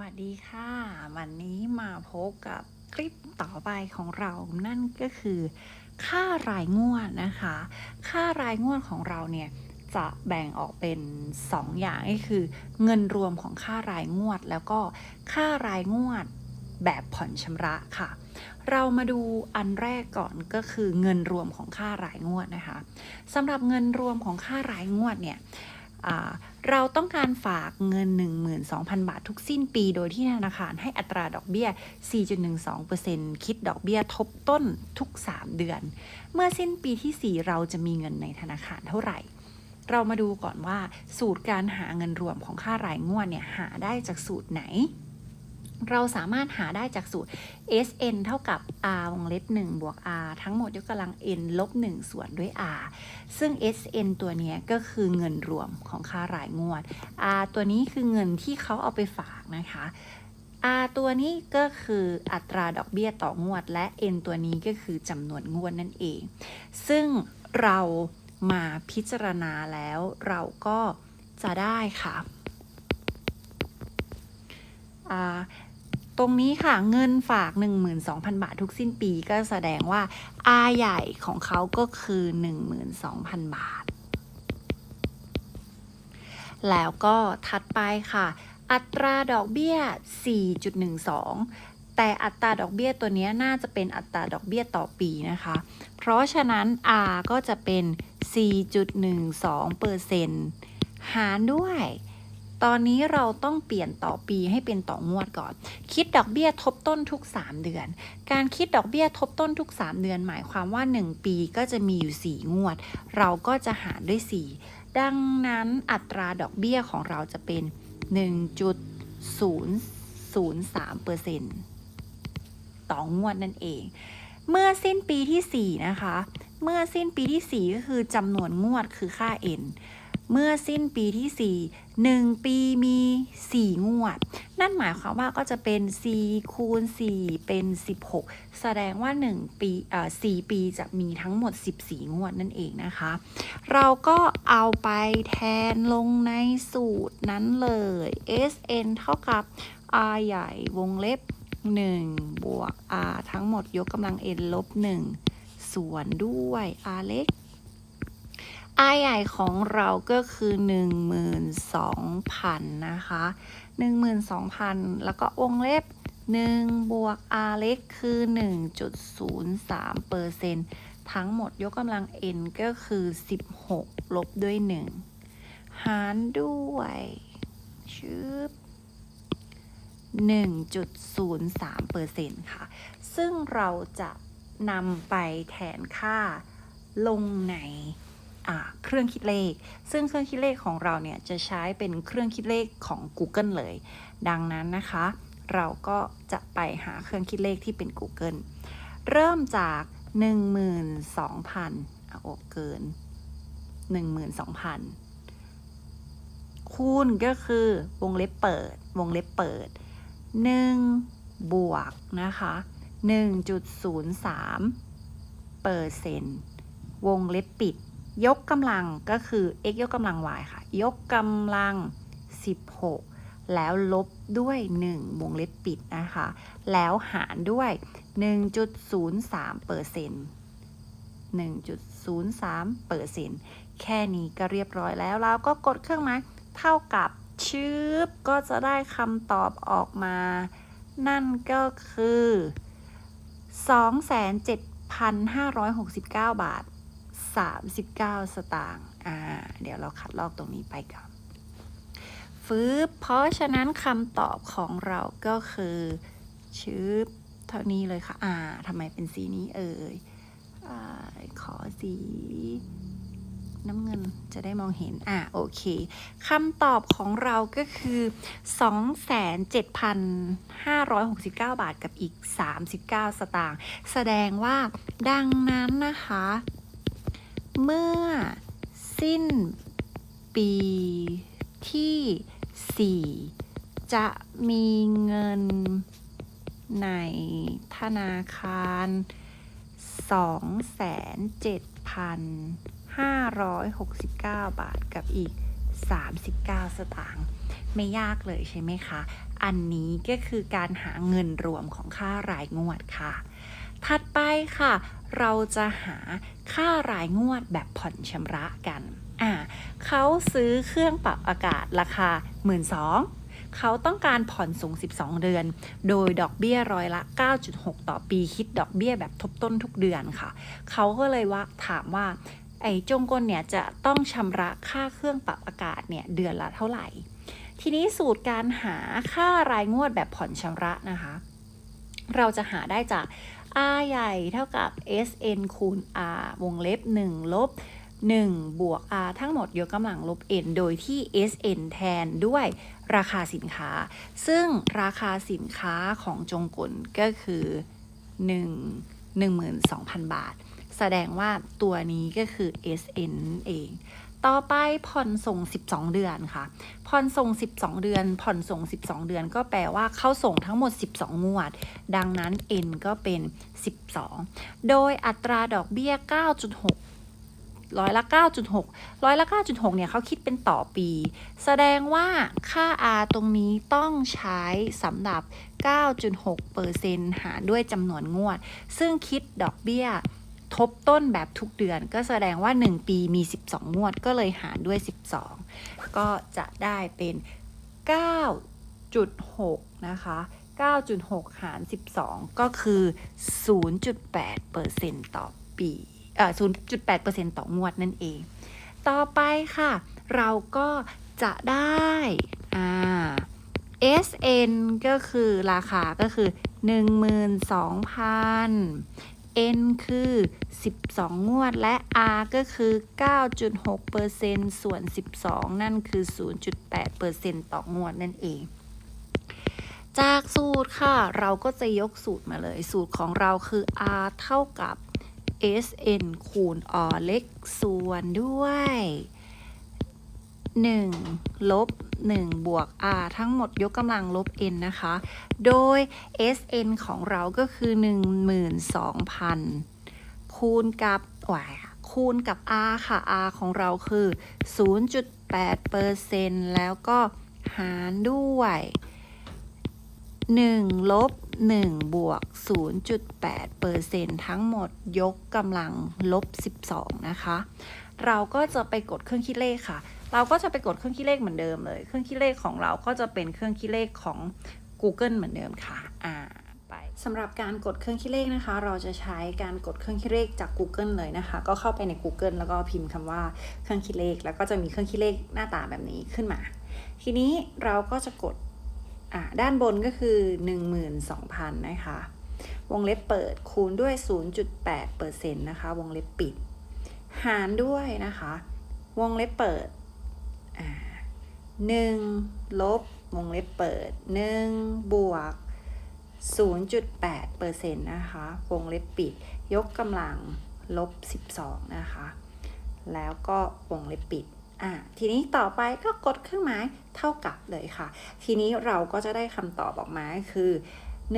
วัสดีค่ะ วันนี้มาพบกับคลิปต่อไปของเรานั่นก็คือ ค่ารายงวดนะคะ ค่ารายงวดของเราเนี่ยจะแบ่งออกเป็น 2 อย่างก็คือ เงินรวมของค่ารายงวด แล้วก็ค่ารายงวดแบบผ่อนชำระค่ะ เรามาดูอันแรกก่อนก็คือเงินรวมของค่ารายงวดนะคะสำหรับเงินรวมของค่ารายงวดเนี่ย เราต้องการฝากเงิน 12,000 บาททุกสิ้นปี โดยที่ธนาคารให้อัตราดอกเบี้ย 4.12%คิดดอกเบี้ยทบต้นทุก 3 เดือน เมื่อสิ้นปีที่ 4 เราจะมีเงินในธนาคารเท่าไหร่ เรามาดูก่อนว่าสูตรการหาเงินรวมของค่ารายงวดเนี่ยหาได้จากสูตรไหน เราสามารถหาได้จากสูตร SN เท่ากับ R วงเล็บ1บวก R ทั้งหมดยกกำลัง n ลบ1ส่วนด้วย R ซึ่ง SN ตัวนี้ก็คือเงินรวมของค่ารายงวด R ตัวนี้คือเงินที่เขาเอาไปฝากนะคะ R ตัวนี้ก็คืออัตราดอกเบี้ยต่องวด และ N ตัวนี้ก็คือจำนวนงวดนั่นเอง ซึ่งเรามาพิจารณาแล้วเราก็จะได้ค่ะอ่า ตรงนี้ค่ะเงินฝาก 12,000 บาททุกสิ้นปีก็แสดงว่า R ใหญ่ของเขาก็คือ 12,000 บาท แล้วก็ถัดไปค่ะ อัตราดอกเบี้ย 4.12 แต่อัตราดอกเบี้ยตัวนี้น่าจะเป็นอัตราดอกเบี้ยต่อปีนะคะ เพราะฉะนั้น R ก็จะเป็น 4.12เปอร์เซ็นต์หารด้วย ตอนนี้เราต้องเปลี่ยนต่อปีให้เป็นต่องวดก่อน คิดดอกเบี้ยทบต้นทุก 3 เดือน การคิดดอกเบี้ยทบต้นทุก 3 เดือน หมายความว่า 1 ปีก็จะมีอยู่ 4 งวด เราก็จะหารด้วย 4 ดังนั้นอัตราดอกเบี้ยของเราจะเป็น 1.003%ต่องวดนั่นเอง เมื่อสิ้นปีที่ 4 นะคะ เมื่อสิ้นปีที่ 4 ก็คือจำนวนงวดคือค่า n เมื่อสิ้นปีที่ 4 1 ปีมี 4 งวด นั่นหมายความว่าก็จะเป็น 4 คูณ 4 เป็น 16 แสดงว่า 1 ปีเอ่อ4ปีจะมีทั้งหมด 14 งวดนั่นเองนะคะ เราก็เอาไปแทนลงในสูตรนั้นเลย SN เท่ากับ R ใหญ่วงเล็บ 1 บวก R ทั้งหมดยกกำลัง n ลบ 1 ส่วนด้วย R เล็ก R ใหญ่ของเราก็คือ 12,000 นะคะ 12,000 แล้วก็วงเล็บ 1 บวก R เล็กคือ 1.03เปอร์เซ็นต์ทั้งหมดยกกำลัง n ก็คือ 16 ลบด้วย 1 หารด้วยชืบ1.03เปอร์เซ็นต์ค่ะ ซึ่งเราจะนำไปแทนค่าลงใน เครื่องคิดเลข ซึ่งเครื่องคิดเลขของเราเนี่ยจะใช้เป็นเครื่องคิดเลขของ Google เลย ดังนั้นนะคะ เราก็จะไปหาเครื่องคิดเลขที่เป็น Google เริ่มจาก 12,000อโอ้เกิน 12,000 คูณก็คือวงเล็บเปิด วงเล็บเปิด 1 บวกนะคะ1.03เปอร์เซ็นต์วงเล็บปิด ยกกำลังก็คือ x ยกกำลัง y ค่ะ ยกกำลัง 16 แล้วลบด้วย 1 วงเล็บปิดนะคะ แล้วหารด้วย 1.03เปอร์เซ็นต์1.03เปอร์เซ็นต์แค่นี้ก็เรียบร้อยแล้วเราก็กดเครื่องหมายเท่ากับชืบก็จะได้คำตอบออกมา นั่นก็คือ 27,569 บาท 39 สตางค์อ่า เดี๋ยวเราคัดลอกตรงนี้ไปก่อนฟืบเพราะฉะนั้นคำตอบของเราก็คือชืบเท่านี้เลยค่ะ อ่าทำไมเป็นสีนี้เอ่ยอาขอสีน้ำเงินจะได้มองเห็น อ่าโอเค คำตอบของเราก็คือ 27,569 บาทกับอีก 39 สตางค์ แสดงว่าดังนั้นนะคะ เมื่อสิ้นปีที่ 4 จะมีเงินในธนาคาร 2,7,569 บาทกับอีก 39 สตางค์ไม่ยากเลยใช่ไหมคะ อันนี้ก็คือการหาเงินรวมของค่ารายงวดค่ะ ถัดไปค่ะ เราจะหาค่ารายงวดแบบผ่อนชำระกันอ่าเขาซื้อเครื่องปรับอากาศราคา 1 2ื่นเขาต้องการผ่อนสูง 12 เดือน โดยดอกเบี้ยร้อยละ 9.6 ต่อปีคิดดอกเบี้ยแบบทบต้นทุกเดือนค่ะ เขาก็เลยว่าถามว่าไอ้จงกลเนี่ยจะต้องชำระค่าเครื่องปรับอากาศเนี่ยเดือนละเท่าไหร่ ทีนี้สูตรการหาค่ารายงวดแบบผ่อนชำระนะคะ เราจะหาได้จาก R ใหญ่เท่ากับ SN คูณ R วงเล็บ 1 ลบ 1 บวก R ทั้งหมดยกกำลังลบ n โดยที่ SN แทนด้วยราคาสินค้า ซึ่งราคาสินค้าของจงกลก็คือ 1 12,000 บาท แสดงว่าตัวนี้ก็คือ SN เอง ต่อไปผ่อนส่ง 12 เดือนค่ะ ผ่อนส่ง 12 เดือน ผ่อนส่ง 12 เดือน ก็แปลว่าเขาส่งทั้งหมด 12 งวด ดังนั้น n ก็เป็น 12 โดยอัตราดอกเบี้ย 9.6ร้อยละ 9.6 ร้อยละ 9.6 เนี่ยเขาคิดเป็นต่อปี แสดงว่าค่า r ตรงนี้ต้องใช้สำหรับ 9.6%หารด้วยจำนวนงวด ซึ่งคิดดอกเบี้ย ทบต้นแบบทุกเดือน ก็แสดงว่า 1 ปีมี 12 งวดก็เลยหารด้วย 12 ก็จะได้เป็น 9.6 นะคะ 9.6 หาร 12 ก็คือ 0.8%ต่อปีเอ่อ0.8%ต่องวดนั่นเอง ต่อไปค่ะ เราก็จะได้อ่า SN ก็คือราคาก็คือ 12,000 N คือ 12 งวด และ R ก็คือ 9.6%ส่วน 12 นั่นคือ 0.8%ต่องวดนั่นเอง จากสูตรค่ะ เราก็จะยกสูตรมาเลย สูตรของเราคือ R เท่ากับ SN คูณ r เล็กส่วนด้วย 1 ลบ 1 บวก R ทั้งหมดยกกำลังลบ n นะคะ โดย SN ของเราก็คือ 12,000 คูณกับวาคูณกับ R ค่ะ R ของเราคือ 0.8%แล้วก็หารด้วย 1 ลบ 1 บวก 0.8%ทั้งหมดยกกำลังลบ 12 นะคะ เราก็จะไปกดเครื่องคิดเลขค่ะ เราก็จะไปกดเครื่องคิดเลขเหมือนเดิมเลย เครื่องคิดเลขของเราก็จะเป็นเครื่องคิดเลขของ Google เหมือนเดิมค่ะอ่าไปสำหรับการกดเครื่องคิดเลขนะคะ เราจะใช้การกดเครื่องคิดเลขจาก Google เลยนะคะ ก็เข้าไปใน Google แล้วก็พิมพ์คำว่าเครื่องคิดเลข แล้วก็จะมีเครื่องคิดเลขหน้าตาแบบนี้ขึ้นมา ทีนี้เราก็จะกดอ่าด้านบนก็คือ 12,000 นะคะ วงเล็บเปิดคูณด้วย 0.8%นะคะ วงเล็บปิด หารด้วยนะคะ วงเล็บเปิด หนึ่งลบวงเล็บเปิดหนึ่งบวก 0.8%นต์นะคะ วงเล็บปิด ยกกำลังลบ 12 นะคะ แล้วก็วงเล็บปิดอะทีนี้ต่อไปก็กดเครื่องหมายเท่ากับเลยค่ะ ทีนี้เราก็จะได้คำตอบออกมาคือ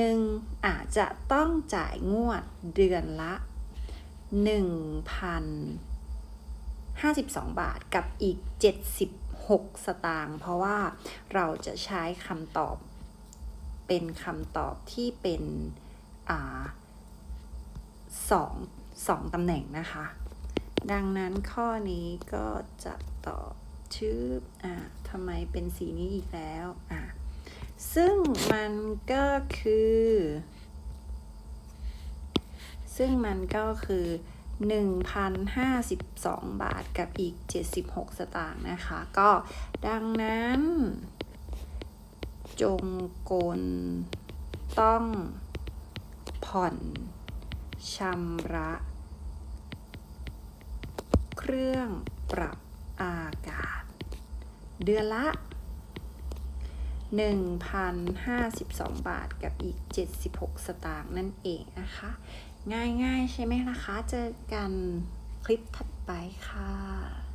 1. อาจจะต้องจ่ายงวดเดือนละ 1,052 บาทกับอีก 6 สตางค์เพราะว่าเราจะใช้คำตอบเป็นคำตอบที่เป็นอ่าสองสองตำแหน่งนะคะ ดังนั้นข้อนี้ก็จะตอบชื่ออ่าทำไมเป็นสีนี้อีกแล้วอ่าซึ่งมันก็คือ ซึ่งมันก็คือ 1,052 บาทกับอีก 76 สตางค์นะคะ ก็ดังนั้น จงกลต้องผ่อนชำระ เครื่องปรับอากาศ เดือนละ 1,052 บาทกับอีก 76 สตางค์นั่นเองนะคะ ง่ายๆใช่ไหมล่ะคะ เจอกันคลิปถัดไปค่ะ